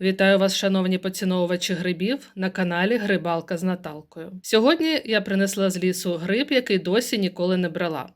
Вітаю вас, шановні поціновувачі грибів, на каналі Грибалка з Наталкою. Сьогодні я принесла з лісу гриб, який досі ніколи не брала,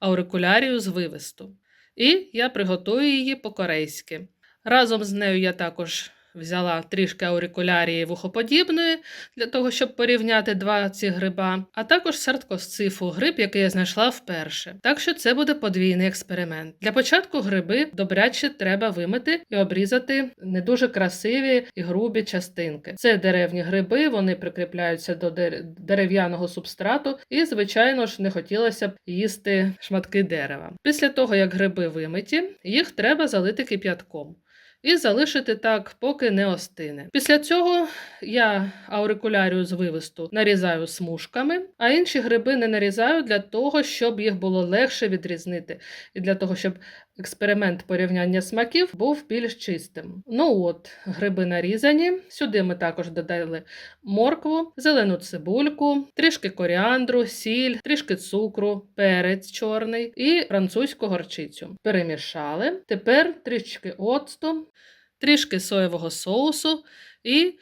аурикулярію з вивисту. І я приготую її по-корейськи. Разом з нею я також взяла трішки аурикулярії вухоподібної для того, щоб порівняти два ці гриба, а також сарткосцифу гриб, який я знайшла вперше. Так що це буде подвійний експеримент. Для початку гриби добряче треба вимити і обрізати не дуже красиві і грубі частинки. Це деревні гриби, вони прикріпляються до дерев'яного субстрату, і, звичайно ж, не хотілося б їсти шматки дерева. Після того, як гриби вимиті, їх треба залити кип'ятком і залишити так, поки не остине. Після цього я аурикулярію з вивисту нарізаю смужками, а інші гриби не нарізаю для того, щоб їх було легше відрізнити, і для того, щоб експеримент порівняння смаків був більш чистим. Ну от, гриби нарізані. Сюди ми також додали моркву, зелену цибульку, трішки коріандру, сіль, трішки цукру, перець чорний і французьку горчицю. Перемішали. Тепер трішки оцту, трішки соєвого соусу і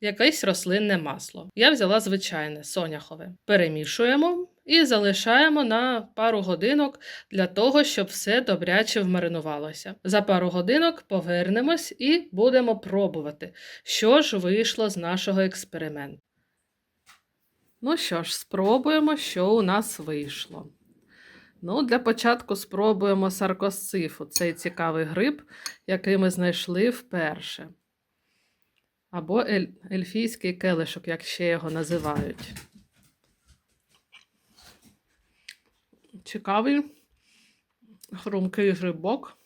якесь рослинне масло. Я взяла звичайне соняхове. Перемішуємо і залишаємо на пару годинок для того, щоб все добряче вмаринувалося. За пару годинок повернемось і будемо пробувати, що ж вийшло з нашого експерименту. Ну що ж, спробуємо, що у нас вийшло. Ну, для початку спробуємо саркосцифу, цей цікавий гриб, який ми знайшли вперше. Або ель... ельфійський келишок, як ще його називають. Цікавий хрумкий грибок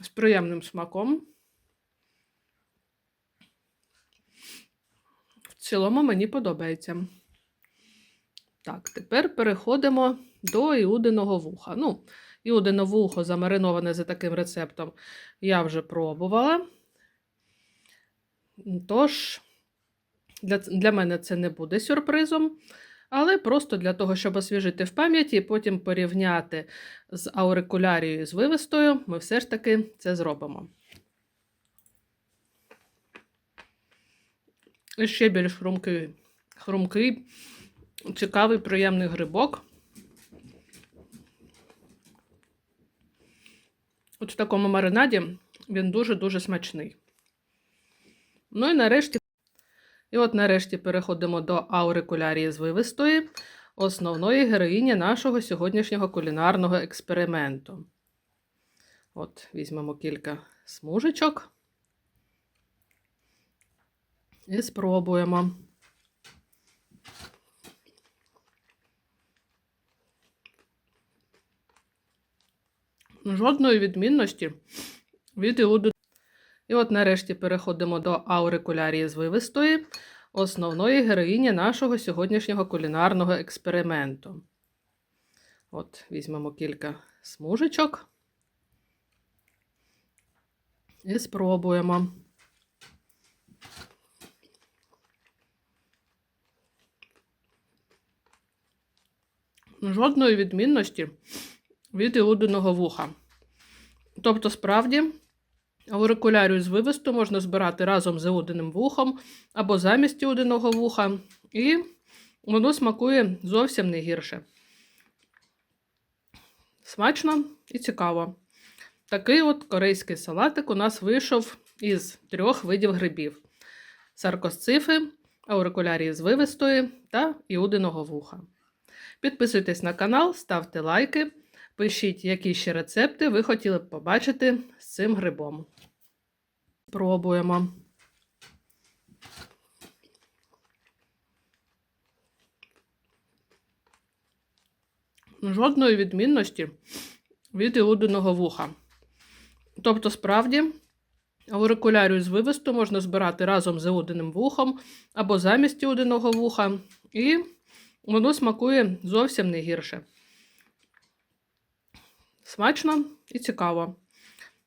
з приємним смаком. В цілому мені подобається. Так, тепер переходимо до іудиного вуха. Ну, іудине вухо замариноване за таким рецептом я вже пробувала. Тож, для, для мене це не буде сюрпризом, але просто для того, щоб освіжити в пам'яті і потім порівняти з аурикулярією з вивистою, ми все ж таки це зробимо. І ще більш хрумкий, хрумкий цікавий, приємний грибок. От в такому маринаді він дуже-дуже смачний. Ну і нарешті, і от нарешті переходимо до аурикулярії з вивистої, основної героїні нашого сьогоднішнього кулінарного експерименту. От, візьмемо кілька смужечок і спробуємо. Жодної відмінності від іуду. От нарешті переходимо до аурикулярії з вивистої, основної героїні нашого сьогоднішнього кулінарного експерименту. От, візьмемо кілька смужечок і спробуємо. Жодної відмінності від іудиного вуха. Тобто, справді, аурикулярію з вивисту можна збирати разом з іудиним вухом або замість іудиного вуха, і воно смакує зовсім не гірше. Смачно і цікаво. Такий от корейський салатик у нас вийшов із трьох видів грибів: саркосцифи, аурикулярії з вивистої та іудиного вуха. Підписуйтесь на канал, ставте лайки. Пишіть, які ще рецепти ви хотіли б побачити з цим грибом. Пробуємо. Жодної відмінності від іудиного вуха. Тобто, справді, аурикулярію з вивисту можна збирати разом з іудиним вухом або замість іудиного вуха, і воно смакує зовсім не гірше. Смачно і цікаво.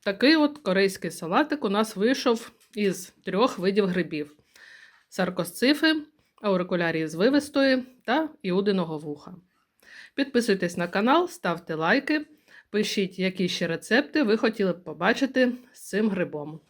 Такий от корейський салатик у нас вийшов із трьох видів грибів: саркосцифи, аурикулярії з вивистої та іудиного вуха. Підписуйтесь на канал, ставте лайки. Пишіть, які ще рецепти ви хотіли б побачити з цим грибом.